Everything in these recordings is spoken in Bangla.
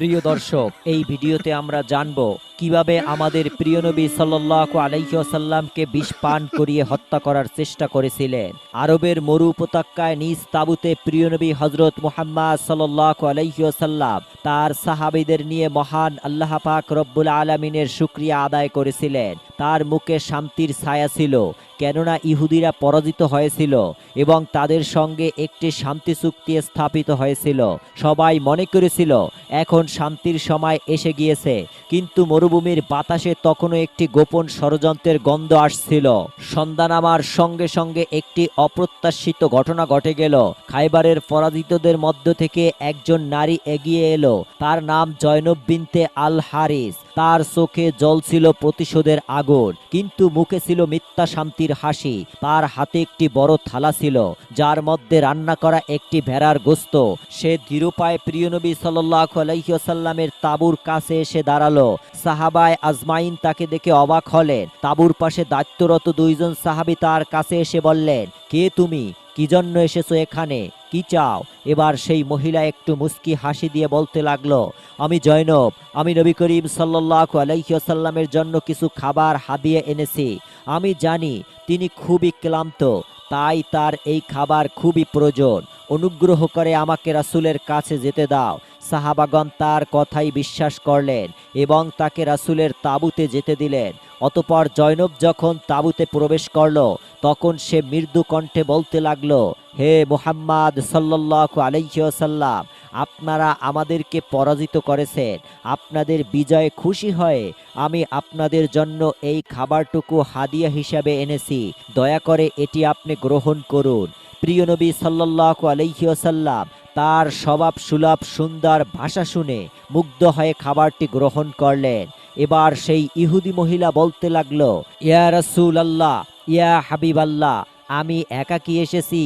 প্রিয় দর্শক এই ভিডিওতে আমরা জানব কীভাবে আমাদের প্রিয় নবী সাল্লাল্লাহু আলাইহি ওয়াসাল্লামকে বিষ পান করিয়ে হত্যা করার চেষ্টা করেছিলেন? আরবের মরু উপত্যকায় নিজ তাবুতে প্রিয় নবী হজরত মুহাম্মদ সাল্লাল্লাহু আলাইহি ওয়াসাল্লাম তার সাহাবীদের নিয়ে মহান আল্লাহ পাক রব্বুল আলামিনের শুকরিয়া আদায় করেছিলেন। তার মুখে শান্তির ছায়া ছিল, কেননা ইহুদিরা পরাজিত হয়েছিল এবং তাদের সঙ্গে একটি শান্তি চুক্তি স্থাপিত হয়েছিল। সবাই মনে করেছিল, এখন শান্তির সময় এসে গিয়েছে, কিন্তু মরুভূমির বাতাসে তখনও একটি গোপন ষড়যন্ত্রের গন্ধ আসছিল। সন্ধ্যা নামার সঙ্গে সঙ্গে একটি অপ্রত্যাশিত ঘটনা ঘটে গেল। খাইবারের পরাজিতদের মধ্য থেকে একজন নারী এগিয়ে এলো। তার নাম জয়নব বিনতে আল হারিস তার চোখে জল ছিল প্রতিশোধের আগুন কিন্তু মুখে ছিল মিথ্যা শান্তির হাসি। তার হাতে একটি বড় থালা ছিল, যার মধ্যে রান্না করা একটি ভেড়ার গোস্ত। সে দৃঢ়পায়ে প্রিয় নবী সাল্লাল্লাহু আলাইহি ওয়াসাল্লামের তাঁবুর কাছে এসে দাঁড়াল। সাহাবায় আজমাইন তাকে দেখে অবাক হলেন। তাঁবুর পাশে দায়িত্বরত দুইজন সাহাবি তার কাছে এসে বললেন, কে তুমি? কি জন্য এসেছ এখানে? কি চাও? এবার সেই মহিলা একটু মুস্কি হাসি দিয়ে বলতে লাগল, আমি জয়নব, আমি নবী করিম সাল্লাল্লাহু আলাইহি ওয়াসাল্লামের জন্য কিছু খাবার হাদিয়ে এনেছি। আমি জানি তিনি খুবই ক্লান্ত, তাই তার এই খাবার খুবই প্রয়োজন। অনুগ্রহ করে আমাকে রাসূলের কাছে যেতে দাও। সাহাবাগন তার কথাই বিশ্বাস করলেন এবং তাকে রাসূলের তাঁবুতে যেতে দিলেন। অতপর জয়নব যখন তাঁবুতে প্রবেশ করল তখন সে মৃদু কণ্ঠে বলতে লাগল, হে মোহাম্মদ সাল্লাল্লাহু আলাইহি ওয়াসাল্লাম, আপনারা আমাদেরকে পরাজিত করেছেন, আপনাদের বিজয়ে খুশি হয়ে আমি আপনাদের জন্য এই খাবারটুকু হাদিয়া হিসাবে এনেছি, দয়া করে এটি আপনি গ্রহণ করুন। প্রিয় নবী সাল্লাল্লাহু আলাইহি তার স্বভাব সুলভ সুন্দর ভাষা শুনে মুগ্ধ হয়ে খাবারটি গ্রহণ করলেন। এবার সেই ইহুদি মহিলা বলতে লাগল, ইয়া রাসূল আল্লাহ ইয়া হাবিব আল্লাহ আমি একাকি এসেছি,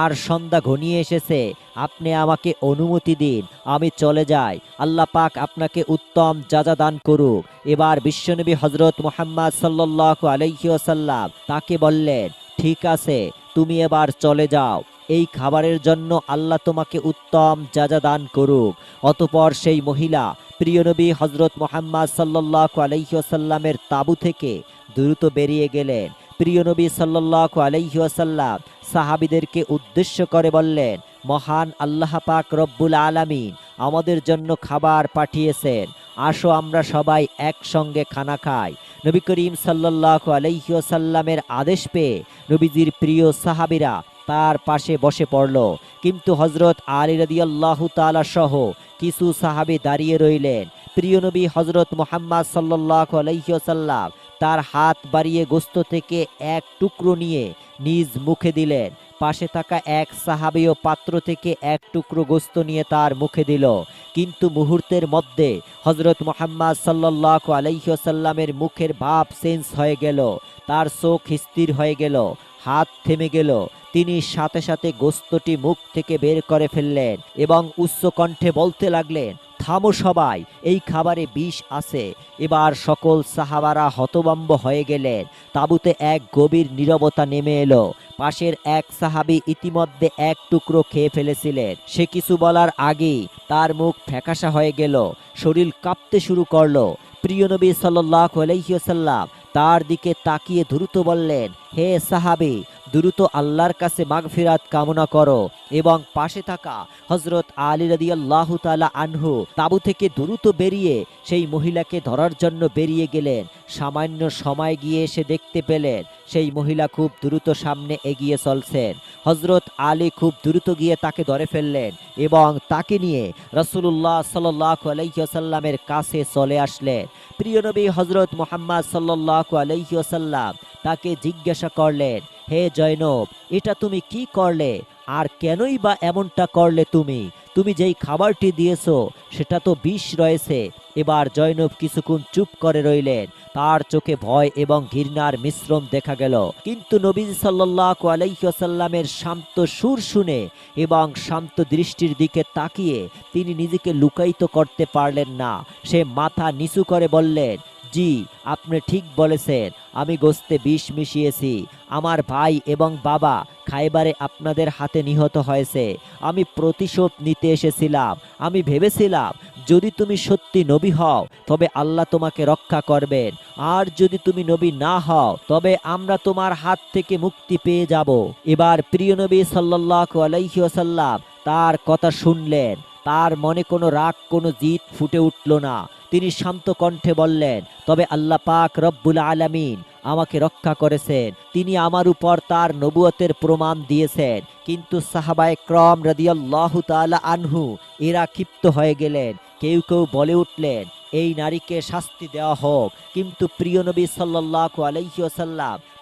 আর সন্ধ্যা ঘনিয়ে এসেছে। আপনি আমাকে অনুমতি দিন, আমি চলে যাই। আল্লাহ পাক আপনাকে উত্তম যাজা দান করুক। এবার বিশ্বনবী হজরত মোহাম্মদ সাল্লাল্লাহু আলাইহি ওয়াসাল্লাম তাকে বললেন, ঠিক আছে, তুমি এবার চলে যাও। এই খাবারের জন্য আল্লাহ তোমাকে উত্তম যাজা দান করুক। অতপর সেই মহিলা প্রিয়নবী হজরত মোহাম্মদ সাল্লাল্লাহু আলাইহি ওয়াসাল্লামের তাবু থেকে দ্রুত বেরিয়ে গেলেন। প্রিয় নবী সাল্লাল্লাহু আলাইহি ওয়াসাল্লাম সাহাবিদেরকে উদ্দেশ্য করে বললেন, মহান আল্লাহ পাক রব্বুল আলামিন আমাদের জন্য খাবার পাঠিয়েছেন। আসো আমরা সবাই একসঙ্গে খানা খাই। নবী করিম সাল্লাল্লাহু আলাইহি ওয়াসাল্লামের আদেশ পেয়ে নবীজির প্রিয় সাহাবিরা তার পাশে বসে পড়ল। কিন্তু হজরত আলী রাদিয়াল্লাহু তাআলা সহ কিছু সাহাবী দাঁড়িয়ে রইলেন। প্রিয় নবী হজরত মোহাম্মদ সাল্লাল্লাহু আলাইহি ওয়াসাল্লাম তার হাত বাড়িয়ে গোস্ত থেকে এক টুকরো নিয়ে নিজ মুখে দিলেন। পাশে থাকা এক সাহাবীয় পাত্র থেকে এক টুকরো গোস্ত নিয়ে তার মুখে দিল। কিন্তু মুহূর্তের মধ্যে হজরত মোহাম্মদ সাল্লাল্লাহু আলাইহি ওয়াসাল্লামের মুখের ভাব চেঞ্জ হয়ে গেল। তার চোখ স্থির হয়ে গেল, হাত থেমে গেল। তিনি সাথে সাথে গোস্তটি মুখ থেকে বের করে ফেললেন এবং উচ্চ কণ্ঠে বলতে লাগলেন থামো সবাই, এই খাবারে বিষ আছে। এবার সকল সাহাবারা হতবম্ব হয়ে গেলেন। তাবুতে এক গভীর নীরবতা নেমে এলো। পাশের এক সাহাবী ইতিমধ্যে এক টুকরো খেয়ে ফেলেছিলেন। সে কিছু বলার আগেই তার মুখ ফ্যাকাশা হয়ে গেল, শরীর কাঁপতে শুরু করল। প্রিয় নবী সাল্লাল্লাহু আলাইহি ওয়াসাল্লাম তার দিকে তাকিয়ে দ্রুত বললেন হে সাহাবী, দ্রুত আল্লাহর কাছে মাগফিরাত কামনা করো এবং পাশে থাকা হজরত আলী রাদিয়াল্লাহু তাআলা আনহু তাবু থেকে দ্রুত বেরিয়ে সেই মহিলাকে ধরার জন্য বেরিয়ে গেলেন। সামান্য সময় গিয়ে এসে দেখতে পেলেন, সেই মহিলা খুব দ্রুত সামনে এগিয়ে চলছেন। হজরত আলী খুব দ্রুত গিয়ে তাকে ধরে ফেললেন এবং তাকে নিয়ে রসুল্লাহ সাল্লাহু আলহিহাসাল্লামের কাছে চলে আসলেন। প্রিয় নবী হজরত মোহাম্মদ সাল্লাহু আলহিহাসাল্লাম তাকে জিজ্ঞাসা করলেন, হে জৈনব এটা তুমি কি করলে? আর কেনই বা এমনটা করলে তুমি? তুমি যেই খাবারটি দিয়েছ, সেটা তো বিষ রয়েছে। এবার জৈনব কিছুক্ষণ চুপ করে রইলেন। তার চোখে ভয় এবং ঘৃণার মিশ্রণ দেখা গেল। কিন্তু নবী সাল্লাল্লাহু আলাইহি ওয়াসাল্লামের শান্ত সুর শুনে এবং শান্ত দৃষ্টির দিকে তাকিয়ে তিনি নিজেকে লুকায়িত করতে পারলেন না। সে মাথা নিচু করে বললেন, জি, আপনি ঠিক বলেছেন। আমি গোস্তে বিষ মিশিয়েছি। আমার ভাই এবং বাবা খাইবারে আপনাদের হাতে নিহত হয়েছে। আমি প্রতিশোধ নিতে এসেছিলাম। আমি ভেবেছিলাম, যদি তুমি সত্যি নবী হও, তবে আল্লাহ তোমাকে রক্ষা করবেন। আর যদি তুমি নবী না হও, তবে আমরা তোমার হাত থেকে মুক্তি পেয়ে যাব। এবার প্রিয় নবী সাল্লাল্লাহু আলাইহি ওয়াসাল্লাম তার কথা শুনলেন। তার মনে কোনো রাগ, কোনো জিত ফুটে উঠল না। তিনি শান্ত কণ্ঠে বললেন, তবে আল্লাহ পাক রব্বুল আলামিন আমাকে রক্ষা করেছেন। তিনি আমার উপর তার নবুয়তের প্রমাণ দিয়েছেন। কিন্তু সাহাবায়ে ক্রম রাদিয়াল্লাহু তাআলা আনহু, এরা ক্ষিপ্ত হয়ে গেলেন। কেউ কেউ বলে উঠলেন, এই নারীকে শাস্তি দেওয়া হোক। কিন্তু প্রিয় নবী সাল্লাল্লাহু আলাইহি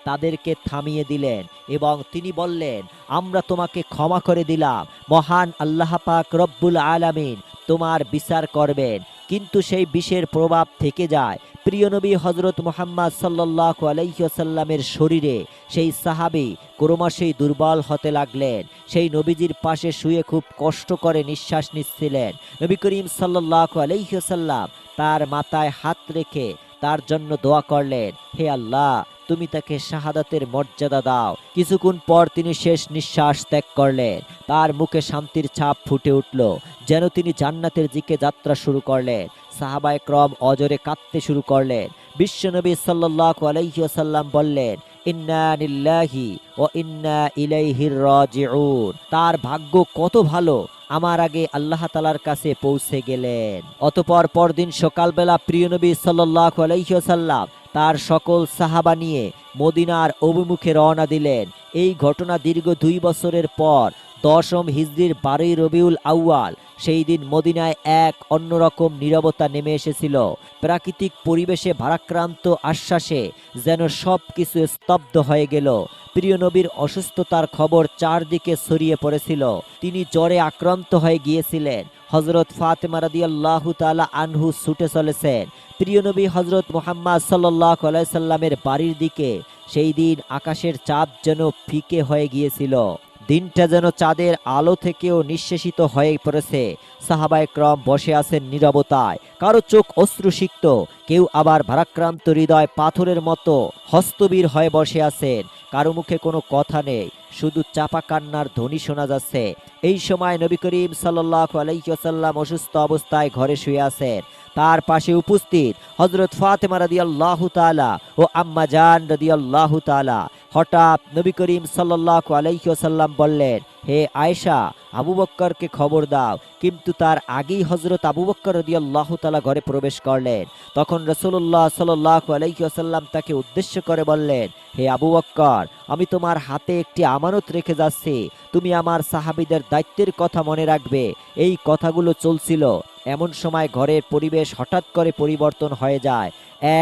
তাদেরকে থামিয়ে দিলেন এবং তিনি বললেন, আমরা তোমাকে ক্ষমা করে দিলাম। মহান আল্লাহ পাক রব্বুল আলামিন তোমার বিচার করবেন। কিন্তু সেই বিষের প্রভাব থেকে যায়। প্রিয় নবী হজরত মোহাম্মদ সাল্লাহ আলাইসাল্লামের শরীরে সেই সাহাবি ক্রমশই দুর্বল হতে লাগলেন। সেই নবীজির পাশে শুয়ে খুব কষ্ট করে নিঃশ্বাস নিচ্ছিলেন। নবী করিম সাল্লাহ আলাইসাল্লাম তার মাথায় হাত রেখে তার জন্য দোয়া করলেন, হে আল্লাহ, তুমি তাকে শাহাদাতের মর্যাদা দাও। কিছুক্ষণ পর তিনি শেষ নিঃশ্বাস ত্যাগ করলেন। তার মুখে শান্তির ছাপ ফুটে উঠল। যেন তিনি জান্নাতের দিকে যাত্রা শুরু করলেন। সাহাবায় ক্রম অজরে কাঁদতে শুরু করলেন। বিশ্বনবী সাল্লাহ আলাইসাল্লাম বললেন, ইন্না নিল্লাহি ও ইন্না ইলাইহির রাজিউন। তার ভাগ্য কত ভালো, আমার আগে আল্লাহ তালার কাছে পৌঁছে গেলেন। অতপর পরদিন সকালবেলা প্রিয় নবী সাল্লাহ আলাইসাল্লাম তার সকল সাহাবা নিয়ে মদিনার অভিমুখে রওনা দিলেন। এই ঘটনা দীর্ঘ দুই বছরের পর দশম হিজড়ির বারোই রবিউল আউয়াল, সেই দিন মদিনায় এক অন্যরকম নীরবতা নেমে এসেছিল। প্রাকৃতিক পরিবেশে ভারাক্রান্ত আশ্বাসে যেন সব কিছু স্তব্ধ হয়ে গেল। প্রিয় নবীর অসুস্থতার খবর চারদিকে ছড়িয়ে পড়েছিল। তিনি জ্বরে আক্রান্ত হয়ে গিয়েছিলেন। হজরত ফাতেমা রাদিয়াল্লাহু তাআলা আনহু ছুটে চলেছেন। প্রিয় নবী হজরত মোহাম্মদ সাল্লাহ সাল্লামের বাড়ির দিকে। সেই দিন আকাশের চাঁদ যেন ফিকে হয়ে গিয়েছিল। দিনটা যেন চাঁদের আলো থেকেও নিঃশেষিত হয়ে পড়েছে। সাহাবায় ক্রম বসে আছেন নীরবতায়। কারও চোখ অশ্রুসিক্ত, কেউ আবার ভারাক্রান্ত হৃদয় পাথরের মতো হস্তবীর হয়ে বসে আছেন। কারও মুখে কোনো কথা নেই, শুধু চাপা কান্নার ধ্বনি শোনা যাচ্ছে। এই সময় নবী করিম সাল্লাহ আলাইসাল্লাম অসুস্থ অবস্থায় ঘরে শুয়ে আছেন। তার পাশে উপস্থিত হজরত ফাতেমা রাদি তালা ও আম্মা জান রাদি তালা হঠাৎ নবী করিম সাল্লাহ আলাইসাল্লাম বললেন হে আয়সা আবু বক্করকে খবর দাও। কিন্তু তার আগেই হজরত আবু বক্কর রদি ঘরে প্রবেশ করলেন। তখন রসুল্লাহ সাল্লাহ আলাইসাল্লাম তাকে উদ্দেশ্য করে বললেন, হে আবু বক্কর, আমি তোমার হাতে একটি আমানত রেখে যাচ্ছি। তুমি আমার সাহাবিদের দায়িত্বের কথা মনে রাখবে। এই কথাগুলো চলছিল। এমন সময় ঘরের পরিবেশ হঠাৎ করে পরিবর্তন হয়ে যায়।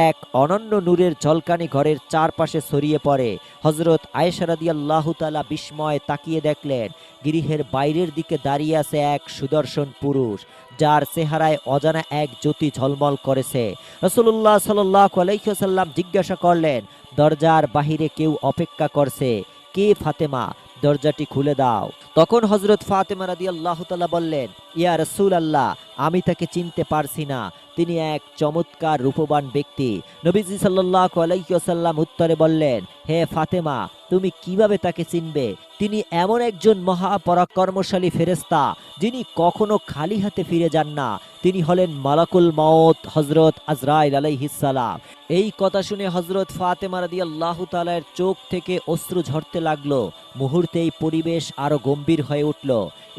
এক অনন্য নূরের ঝলকানি ঘরের চারপাশে ছড়িয়ে পড়ে। হজরত আয়েশারাদি আল্লাহ তালা বিস্ময় তাকিয়ে দেখলেন, গৃহের বাইরের দিকে দাঁড়িয়ে আছে এক সুদর্শন পুরুষ, যার চেহারায় অজানা এক জ্যোতি ঝলমল করেছে। রসুল্লাহ সাল্লাহ আলাইসাল্লাম জিজ্ঞাসা করলেন, দরজার বাহিরে কেউ অপেক্ষা করছে? কে ফাতেমা? দরজাটি খুলে দাও। তখন হজরত ফাতেমা রাদি আল্লাহ তালা বললেন, ইয়া রসুল আল্লাহ আমি তাকে চিনতে পারছি না। তিনি এক চমৎকার রূপবান ব্যক্তি। নবীজি সাল্লাহ আলাইসাল্লাম উত্তরে বললেন, হে ফাতেমা, তুমি কীভাবে তাকে চিনবে? তিনি এমন একজন মহাপরাক্রমশালী ফেরেস্তা যিনি কখনো খালি হাতে ফিরে যান না। তিনি হলেন মালাকুল মাউত হজরত আজরাইল আলাইহিসালাম এই কথা শুনে হজরত ফাতেমা রাদি আল্লাহ তালার চোখ থেকে অশ্রু ঝরতে লাগল। মুহূর্তেই পরিবেশ আরও গম্ভীর হয়ে উঠল।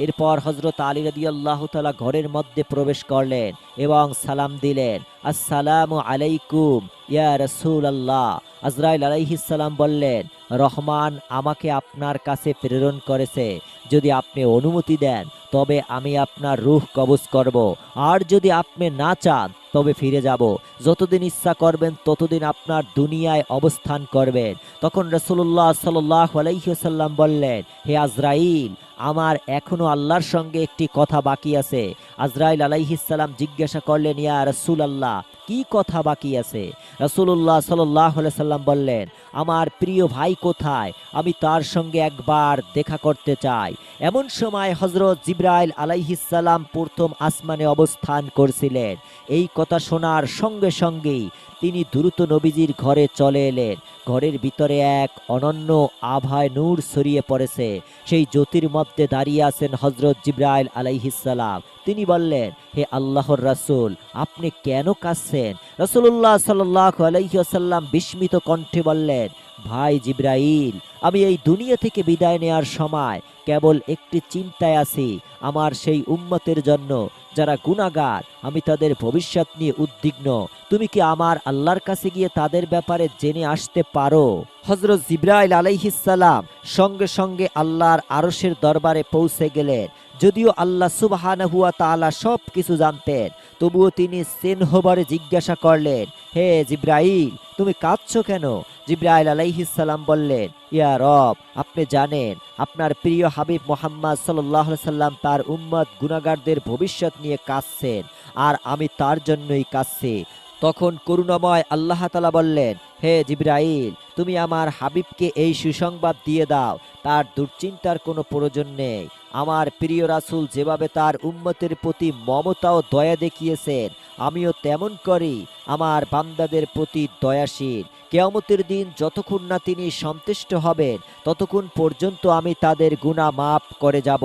এরপর হজরত আলী রাদি আল্লাহ তালা ঘরের মধ্যে প্রবেশ করলেন। এবং সালাম দিলেন। আসসালামু আলাইকুম, ইয়া রসুল আল্লাহ আজরাইল আলাইহিসাল্লাম বললেন, রহমান আমাকে আপনার কাছে প্রেরণ করেছে। যদি আপনি অনুমতি দেন, তবে আমি আপনার রুহ কবজ করব। আর যদি আপনি না চান, তবে ফিরে যাব। যতদিন ইচ্ছা করবেন, ততদিন আপনার দুনিয়ায় অবস্থান করবেন। তখন রসুল্লাহ সাল্লাহ আলাইসাল্লাম বললেন, হে আজরাইল আমার এখনও আল্লাহর সঙ্গে একটি কথা বাকি আছে। আজরাইল আলাইহিসাল্লাম জিজ্ঞাসা করলেন, ইয়া রসুল আল্লাহ কি কথা বাকি আছে? রসুল্লাহ সাল্লাহ সাল্লাম বললেন, আমার প্রিয় ভাই কোথায়? আমি তার সঙ্গে একবার দেখা করতে চাই। এমন সময় হজরত জিব্রাইল আলাইহিসাল্লাম প্রথম আসমানে অবস্থান করছিলেন। এই কথা শোনার সঙ্গে সঙ্গেই তিনি দ্রুত নবীজির ঘরে চলে এলেন। ঘরের ভিতরে এক অনন্য আভায় নূর ছড়িয়ে পড়েছে। সেই জ্যোতির মধ্যে দাঁড়িয়ে আছেন হজরত জিব্রাইল আলাইহিসালাম তিনি বললেন, হে আল্লাহর রাসূল, আপনি কেন কাঁদছেন? রসুল্লাহ সাল্লাহ আলাইসাল্লাম বিস্মিত কণ্ঠে বললেন, ভাই জিব্রাইল, আমি এই দুনিয়া থেকে বিদায় নেয়ার সময় কেবল একটি চিন্তায় আছি। আমার সেই উম্মতের জন্য যারা গুণাগার আমি তাদের ভবিষ্যৎ নিয়ে উদ্বিগ্ন। তুমি কি আমার আল্লাহর কাছে গিয়ে তাদের ব্যাপারে জেনে আসতে পারো? হজরত জিব্রাইল আলাইহিসাল্লাম সঙ্গে সঙ্গে আল্লাহর আরসের দরবারে পৌঁছে গেলেন। যদিও আল্লাহ সুবাহানহুয়া তাআলা সব কিছু জানতেন, তবুও তিনি সেনহবারে জিজ্ঞাসা করলেন, হে জিব্রাইল, তুমি কাঁদছ কেন? জিব্রাইল আলাইহিসাল্লাম বললেন, ইয়া রব, আপনি জানেন, আপনার প্রিয় হাবিব মোহাম্মদ সাল্লাহ সাল্লাম তার উম্মত গুনাগারদের ভবিষ্যৎ নিয়ে কাঁদছেন, আর আমি তার জন্যই কাঁদছি। তখন করুণাময় আল্লাহ তালা বললেন, হে জিব্রাইল, তুমি আমার হাবিবকে এই সুসংবাদ দিয়ে দাও, তার দুশ্চিন্তার কোনো প্রয়োজন নেই। আমার প্রিয় রাসুল যেভাবে তার উম্মতের প্রতি মমতা ও দয়া দেখিয়েছেন, আমিও তেমন করি। আমার বান্দাদের প্রতি দয়াশীল কেয়ামতের দিন যতক্ষণ না তিনি সন্তুষ্ট হবেন, ততক্ষণ পর্যন্ত আমি তাদের গুণা মাফ করে যাব।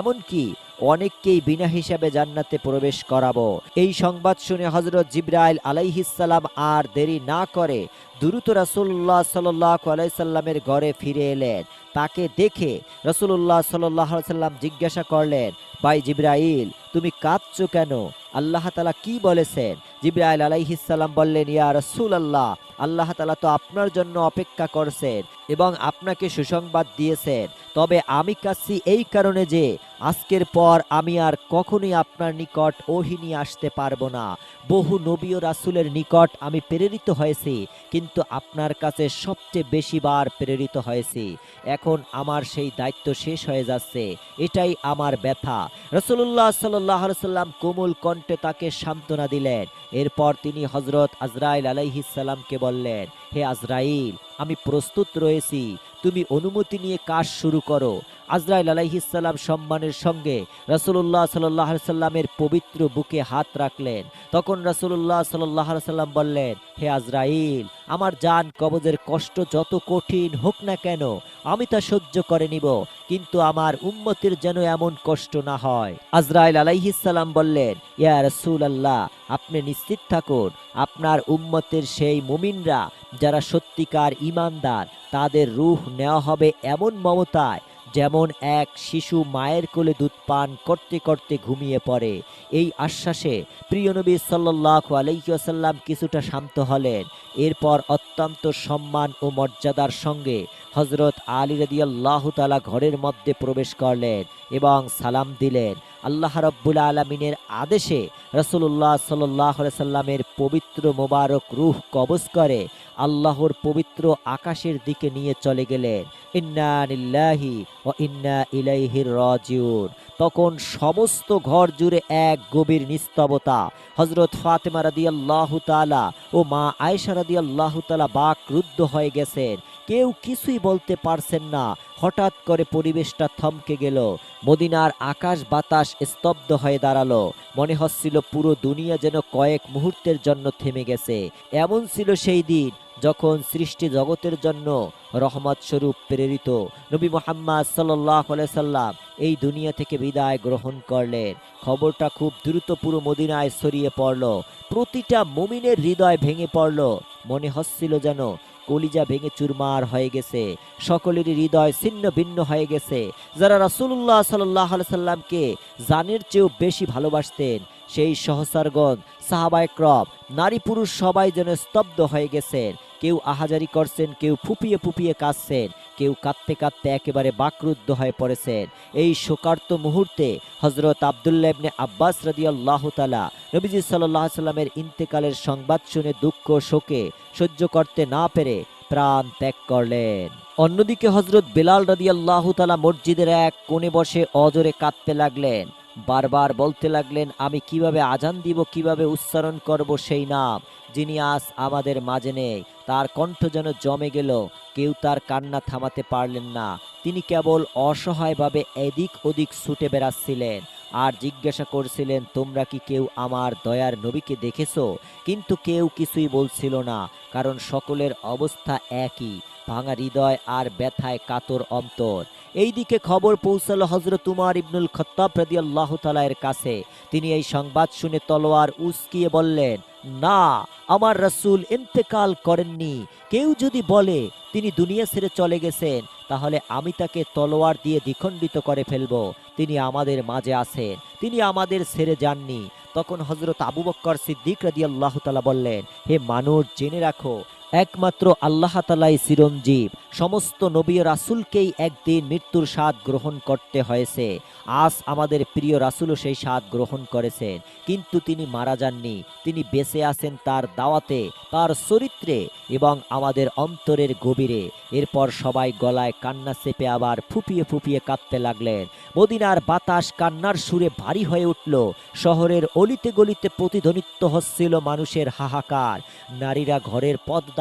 এমনকি অনেককেই বিনা হিসাবে জান্নাতে প্রবেশ করাবো। এই সংবাদ শুনে হজরত জিব্রাইল আলাইহিসাল্লাম আর দেরি না করে দ্রুত রাসুল্লাহ সাল্লাহ ঘরে ফিরে এলেন। তাকে দেখে রসুল্লাহ সাল্লাহ সাল্লাম জিজ্ঞাসা করলেন, ভাই জিব্রাইল, তুমি কাঁদছো কেন? আল্লাহ তালা কি বলেছেন? জিব্রাইল আলাইহিসাল্লাম বললেন, ইয়া রসুল আল্লাহ আল্লাহ তালা তো আপনার জন্য অপেক্ষা করছেন। এবং আপনাকে সুসংবাদ দিয়েছেন। তবে আমি কাছি এই কারণে যে আজকের পর আমি আর কখনোই আপনার নিকট ওহি নিয়ে আসতে পারব না। বহু নবী ও রাসুলের নিকট আমি প্রেরিত হয়েছি, কিন্তু আপনার কাছে সবচেয়ে বেশি বার প্রেরিত হয়েছি। এখন আমার সেই দায়িত্ব শেষ হয়ে যাচ্ছে, এটাই আমার ব্যথা। রসুল্লাহ সাল্লাহ সাল্লাম কোমল কণ্ঠে তাকে সান্ত্বনা দিলেন। এরপর তিনি হজরত আজরাইল আলাইহিসাল্লামকে বললেন, হে আজরাইল আমি প্রস্তুত রয়েছি। তুমি অনুমতি নিয়ে কাজ শুরু করো। আজরাইল আলাইহিসাল্লাম সম্মানের সঙ্গে রসুল্লাহ সাল্লাহ সাল্লামের পবিত্র বুকে হাত রাখলেন। তখন রসুল্লাহ সাল্লাহ সাল্লাম বললেন, হে আজরাইল, আমার জান কবজের কষ্ট যত কঠিন হোক না কেন, আমি তা সহ্য করে নিব, কিন্তু আমার উম্মতের যেন এমন কষ্ট না হয়। আজরাইল আলাইহিসাল্লাম বললেন, ইয়া রসুল আল্লাহ আপনি নিশ্চিত থাকুন, আপনার উম্মতের সেই মুমিনরা যারা সত্যিকার ইমানদার তাদের রূহ নেওয়া হবে এমন মমতায় যেমন এক শিশু মায়ের কোলে দুধ পান করতে করতে ঘুমিয়ে পড়ে। এই আশ্বাসে প্রিয় নবী সাল্লাহ আলাইসাল্লাম কিছুটা শান্ত হলেন। এরপর অত্যন্ত সম্মান ও মর্যাদার সঙ্গে হজরত আলী রদিয়াল্লাহ তালা ঘরের মধ্যে প্রবেশ করলেন এবং সালাম দিলেন। আল্লাহ রব্বুল আলমিনের আদেশে রসুল্লাহ সাল্লাহ সাল্লামের পবিত্র মোবারক রুহ কবজ করে আল্লাহর পবিত্র আকাশের দিকে নিয়ে চলে গেলেন। ইন্না নিল্লাহি ও ইন্না ইলাইহির রাজিউন। তখন সমস্ত ঘর জুড়ে এক গভীর নিস্তবতা। হজরত ফাতেমা রাদি আল্লাহ তালা ও মা আয়সা রাদি আল্লাহ তালা বাক রুদ্ধ হয়ে গেছেন। কেউ কিছুই বলতে পারছেন না। হঠাৎ করে পরিবেশটা থমকে গেল। মদিনার আকাশ বাতাস স্তব্ধ হয়ে দাঁড়াল। মনে হচ্ছিল পুরো দুনিয়া যেন কয়েক মুহূর্তের জন্য থেমে গেছে। এমন ছিল সেই দিন যখন সৃষ্টি জগতের জন্য রহমত স্বরূপ প্রেরিত নবী মোহাম্মদ সাল্লাম এই দুনিয়া থেকে বিদায় গ্রহণ করলেন। খবরটা খুব দ্রুত পুরো মদিনায় ছড়িয়ে পড়ল। প্রতিটা মুমিনের হৃদয় ভেঙে পড়ল। মনে হচ্ছিল যেন কলিজা ভেঙে চুরমার হয়ে গেছে। সকলের হৃদয় ছিন্ন ভিন্ন হয়ে গেছে। যারা রাসুল্লাহ সাল্লাহ সাল্লামকে জানের চেয়েও বেশি ভালোবাসতেন, সেই সহসারগণ সাহাবায়ক্রম নারী পুরুষ সবাই যেন স্তব্ধ হয়ে গেছেন। কেউ আহাজারি করছেন, কেউ ফুপিয়ে ফুপিয়ে কাঁদছেন। কেউ কাঁদতে কাঁদতে একেবারে বাকরুদ্ধ হয়ে পড়েছেন। এই শোকার্ত মুহূর্তে হজরত আবদুল্লাহ ইবনে আব্বাস রাদি তালা নবীজি সাল্লাহ সাল্লামের ইন্তেকালের সংবাদ শুনে দুঃখ শোকে সহ্য করতে না পেরে প্রাণ ত্যাগ করলেন। অন্যদিকে হজরত বেলাল রাদি তালা মসজিদের এক কোণে বসে অজরে কাঁদতে লাগলেন। বারবার বলতে লাগলেন, আমি কীভাবে আজান দিব, কীভাবে উচ্চারণ করব সেই নাম? যিনি আজ আমাদের মাঝে নেই, তার কণ্ঠ যেন জমে গেল, কেউ তার কান্না থামাতে পারলেন না। তিনি কেবল অসহায়ভাবে এদিক ওদিক ছুটে বেড়াচ্ছিলেন আর জিজ্ঞাসা করছিলেন, তোমরা কি কেউ আমার দয়ার নবীকে দেখেছ? কিন্তু কেউ কিছুই বলছিল না, কারণ সকলের অবস্থা একই। ভাঙা হৃদয় আর ব্যথায় কাতর অন্তর। এইদিকে খবর পৌঁছালো হজরত উমার ইবনুল খত্তাব রাদি আল্লাহ তালায়ের কাছে। তিনি এই সংবাদ শুনে তলোয়ার উস্কিয়ে বললেন, না, আমার রাসূল ইন্তেকাল করেননি। কেউ যদি বলে তিনি দুনিয়া ছেড়ে চলে গেছেন, তাহলে আমি তাকে তলোয়ার দিয়ে দ্বিখণ্ডিত করে ফেলব। তিনি আমাদের মাঝে আছেন, তিনি আমাদের ছেড়ে যাননি। তখন হজরত আবু বক্কর সিদ্দিক রাদি আল্লাহ তালা বললেন, হে মানুষ, জেনে রাখো একমাত্র আল্লাহ তালাই চিরঞ্জীব। সমস্ত নবী রাসুলকেই একদিন মৃত্যুর স্বাদ গ্রহণ করতে হয়েছে। আজ আমাদের প্রিয় রাসুলও সেই স্বাদ গ্রহণ করেছেন। কিন্তু তিনি মারা যাননি। তিনি বেঁচে আছেন তার দাওয়াতে, তার চরিত্রে এবং আমাদের অন্তরের গভীরে। এরপর সবাই গলায় কান্না চেপে আবার ফুপিয়ে ফুপিয়ে কাঁদতে লাগলেন। মদিনার বাতাস কান্নার সুরে ভারী হয়ে উঠল। শহরের অলিতে গলিতে প্রতিধ্বনিত্ব হচ্ছিল মানুষের হাহাকার। নারীরা ঘরের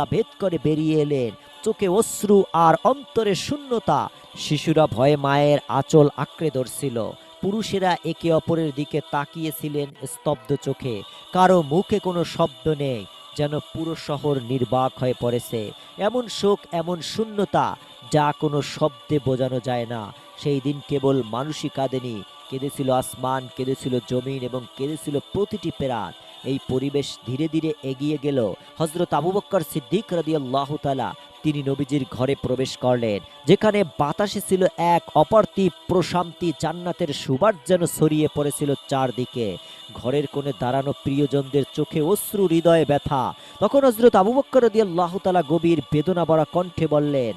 পর্দা ভেদ করে বেরিয়ে এলেন। চোখে অশ্রু আর অন্তরে শূন্যতা। শিশুরা ভয়ে মায়ের আঁচল আঁকড়ে ধরছিল। পুরুষেরা একে অপরের দিকে তাকিয়েছিলেন স্তব্ধ চোখে। কারও মুখে কোনো শব্দ নেই, যেন পুরো শহর নির্বাক হয়ে পড়েছে। এমন শোক, এমন শূন্যতা, যা কোনো শব্দে বোঝানো যায় না। সেই দিন কেবল মানুষই কাঁদেনি। কেঁদেছিল আসমান, কেঁদেছিল জমিন এবং কেঁদেছিল প্রতিটি পেরাত এই পরিবেশ ধীরে ধীরে এগিয়ে গেল। হজরত আবু বক্কর সিদ্দিক রাদিয়াল্লাহ তাআলা, তিনি নবীজির ঘরে প্রবেশ করলেন, যেখানে বাতাসে ছিল এক অপার্থিব প্রশান্তি, জান্নাতের সুবাস যেন ছড়িয়ে পড়েছিল চারদিকে। ঘরের কোণে দাঁড়ানো প্রিয়জনদের চোখে অশ্রু, হৃদয়ে ব্যথা। তখন হজরত আবু বক্কর রাদিয়াল্লাহ তাআলা গভীর বেদনা ভরা কণ্ঠে বললেন,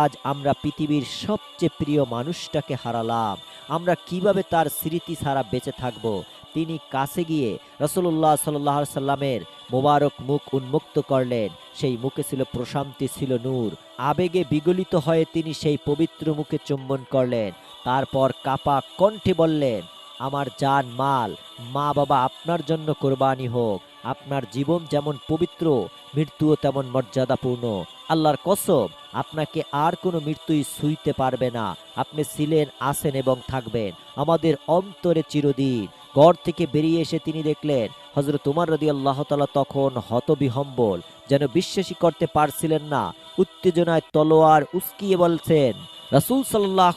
আজ আমরা পৃথিবীর সবচেয়ে প্রিয় মানুষটাকে হারালাম। আমরা কীভাবে তার স্মৃতি ছাড়া বেঁচে থাকব? তিনি কাছে গিয়ে রসুল্লাহ সাল্লাহ সাল্লামের মোবারক মুখ উন্মুক্ত করলেন। সেই মুখে ছিল প্রশান্তি, ছিল নূর। আবেগে বিগলিত হয়ে তিনি সেই পবিত্র মুখে চুম্বন করলেন। তারপর কাপা কণ্ঠে বললেন, আমার জান, মাল, মা বাবা আপনার জন্য কোরবানি হোক। আপনার জীবন যেমন পবিত্র, মৃত্যুও তেমন মর্যাদাপূর্ণ। আল্লাহর কসম, আপনাকে আর কোনো মৃত্যুই ছুঁইতে পারবে না। আপনি ছিলেন, আছেন এবং থাকবেন। আমাদের অন্তরে চিরদিন ঘর থেকে বেরিয়ে এসে তিনি দেখলেন হজরত উমার রদি আল্লাহ তালা তখন হতবিহম্বল, যেন বিশ্বাসই করতে পারছিলেন না, উত্তেজনায় তলোয়ার উস্কিয়ে বলছেন, রাসুল সাল্লাহ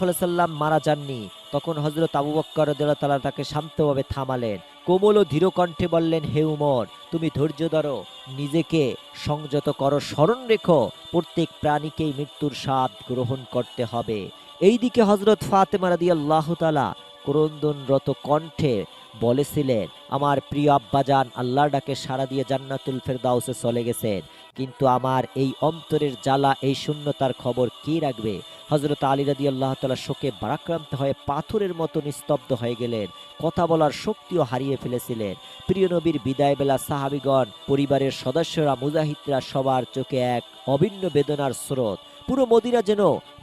মারা যাননি। তখন হজরত আবু বক্কর তাআলা তাকে শান্তভাবে থামালেন, কোমল ও ধীর কণ্ঠে বললেন, হে উমর, তুমি ধৈর্য ধরো, নিজেকে সংযত করো, স্মরণ রেখো, প্রত্যেক প্রাণীকেই মৃত্যুর স্বাদ গ্রহণ করতে হবে। এইদিকে হজরত ফাতেমা রাদি আল্লাহ তালা ক্রন্দনরত কণ্ঠে বলেছিলেন, আমার প্রিয় আব্বাজান আল্লাহর ডাকে সাড়া দিয়ে জান্নাতুল ফেরদাউসে চলে গেছেন। কিন্তু আমার এই অন্তরের জ্বালা, এই শূন্যতার খবর কে রাখবে? হজরত আলী রাদি আল্লাহ তালা শোকে বারাক্রান্ত হয়ে পাথরের মতো নিস্তব্ধ হয়ে গেলেন। কথা বলার শক্তিও হারিয়ে ফেলেছিলেন। প্রিয় নবীর বিদায় বেলা সাহাবিগণ, পরিবারের সদস্যরা, মুজাহিদরা সবার চোখে এক অভিন্ন বেদনার স্রোত। পুরো মদিনা যেন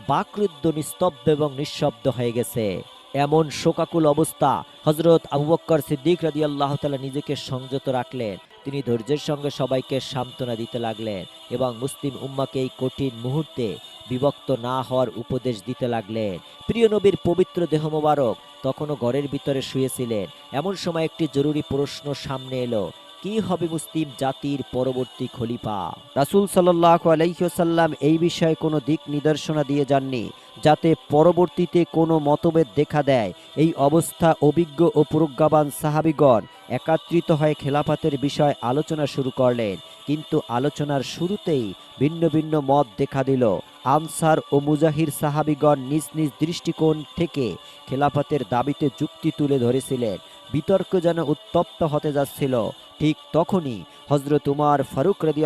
বাকরুদ্ধ, নিস্তব্ধ এবং নিঃশব্দ হয়ে গেছে। এমন শোকাকুল অবস্থা। হজরত আবু বক্কর সিদ্দিক রাদি আল্লাহ তালা নিজেকে সংযত রাখলেন। তিনি ধৈর্যের সঙ্গে সবাইকে সান্ত্বনা দিতে লাগলেন এবং মুসলিম উম্মাকে এই কঠিন মুহূর্তে বিভক্ত না হওয়ার উপদেশ দিতে লাগলেন। প্রিয় নবীর পবিত্র দেহ মোবারক তখনও ঘরের ভিতরে শুয়েছিলেন। এমন সময় একটি জরুরি প্রশ্ন সামনে এলো, কি হবে মুসলিম জাতির পরবর্তী খলিফা? রাসূল সাল্লাল্লাহু আলাইহি এই বিষয়ে কোনো দিক নির্দেশনা দিয়ে যাননি। যাতে পরবর্তীতে কোনো মতভেদ দেখা দেয়। এই অবস্থা অভিজ্ঞ ও প্রজ্ঞাবান সাহাবিগণ একাত্রিত হয়ে খেলাফাতের বিষয় আলোচনা শুরু করলেন। কিন্তু আলোচনার শুরুতেই ভিন্ন ভিন্ন মত দেখা দিল। আনসার ও মুজাহির সাহাবিগণ নিজ নিজ দৃষ্টিকোণ থেকে খেলাফাতের দাবিতে যুক্তি তুলে ধরেছিলেন। বিতর্ক যেন উত্তপ্ত হতে যাচ্ছিল। ঠিক তখনই হজরত উমার ফারুক রদি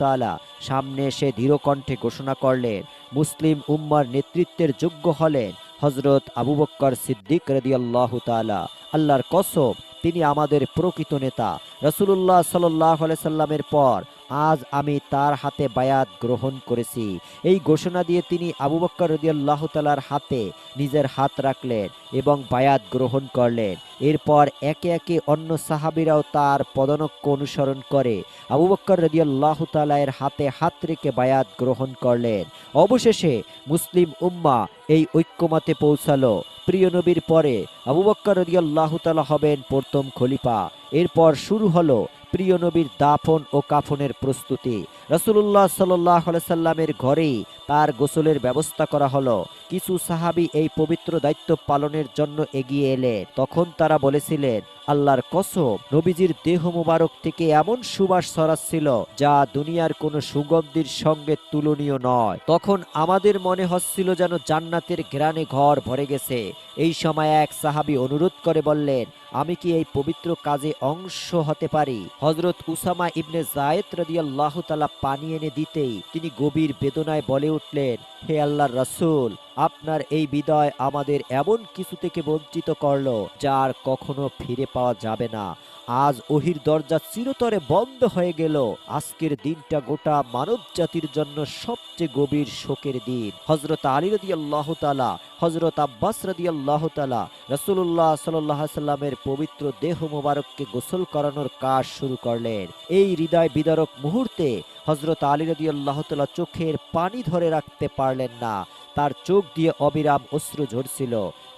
তালা সামনে এসে ধীরকণ্ঠে ঘোষণা করলেন, মুসলিম উম্মার নেতৃত্বের যোগ্য হলেন হজরত আবু বক্কর সিদ্দিক রদি আল্লাহ তালা আল্লাহর কসব, তিনি আমাদের প্রকৃত নেতা। রসুল্লাহ সাল্লাহ সাল্লামের পর আজ আমি তার হাতে বায়াত গ্রহণ করেছি। এই ঘোষণা দিয়ে তিনি আবু বক্কর রদিয়াল্লাহ তালার হাতে নিজের হাত রাখলেন এবং বায়াত গ্রহণ করলেন। এরপর একে একে অন্য সাহাবিরাও তার পদনক্য অনুসরণ করে আবু বক্কর রদিয়াল্লাহ তালায়ের হাতে হাত রেখে বায়াত গ্রহণ করলেন। অবশেষে মুসলিম উম্মা এই ঐক্যমাতে পৌঁছালো। প্রিয় নবীর পরে আবু বক্কর রদিয়াল্লাহ তালা হবেন প্রথম খলিফা। এরপর শুরু হলো প্রিয় নবীর দাফন ও কাফনের প্রস্তুতি। রসুল্লাহ সাল্লাহ সাল্লামের ঘরেই তার গোসলের ব্যবস্থা করা হলো। কিছু সাহাবি এই পবিত্র দায়িত্ব পালনের জন্য এগিয়ে এলে। তখন তারা বলেছিলেন, আল্লাহর কসম, নবীজির দেহ মুবারক থেকে এমন সুবাস ছড়াচ্ছিল যা দুনিয়ার কোনো সুগন্ধির সঙ্গে তুলনীয় নয়। তখন আমাদের মনে হচ্ছিল যেন জান্নাতের গ্রানে ঘর ভরে গেছে। এই সময় এক সাহাবি অনুরোধ করে বললেন, আমি কি এই পবিত্র কাজে অংশ হতে পারি? হজরত উসামা ইবনে জায়েদ রাদিয়াল্লাহু তাআলা পানি এনে দিতেই তিনি গভীর বেদনায় বলে উঠলেন, হে আল্লাহর রসুল, আপনার এই বিদায় আমাদের এমন কিছু থেকে বঞ্চিত করল যার কখনো ফিরে পাওয়া যাবে না। আজ ওহির দরজা চিরতরে বন্ধ হয়ে গেল। আজকের দিনটা গোটা মানব জাতির জন্য সবচেয়ে গভীর শোকের দিন। হজরত আলী রদি আল্লাহ তালা হজরত আব্বাস রদি আল্লাহ তালা রসুল্লাহ সাল্লাহ সাল্লামের পবিত্র দেহ মোবারককে গোসল করানোর কাজ শুরু করলেন। এই হৃদয় বিদারক মুহূর্তে হজরত আলী রদি আল্লাহ তালা চোখের পানি ধরে রাখতে পারলেন না। তার চোখ দিয়ে অবিরাম অশ্রু ঝরছিল।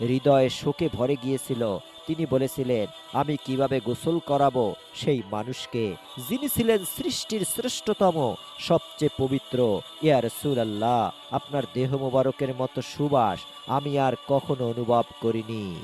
হৃদয়ে শোকে ভরে গিয়েছিল। তিনি বলেছিলেন, আমি কীভাবে গোসল করাবো সেই মানুষকে? যিনি ছিলেন সৃষ্টির শ্রেষ্ঠতম, সবচেয়ে পবিত্র। ইয়া আল্লাহ আপনার দেহ মোবারকের মতো সুবাস আমি আর কখনো অনুভব করিনি।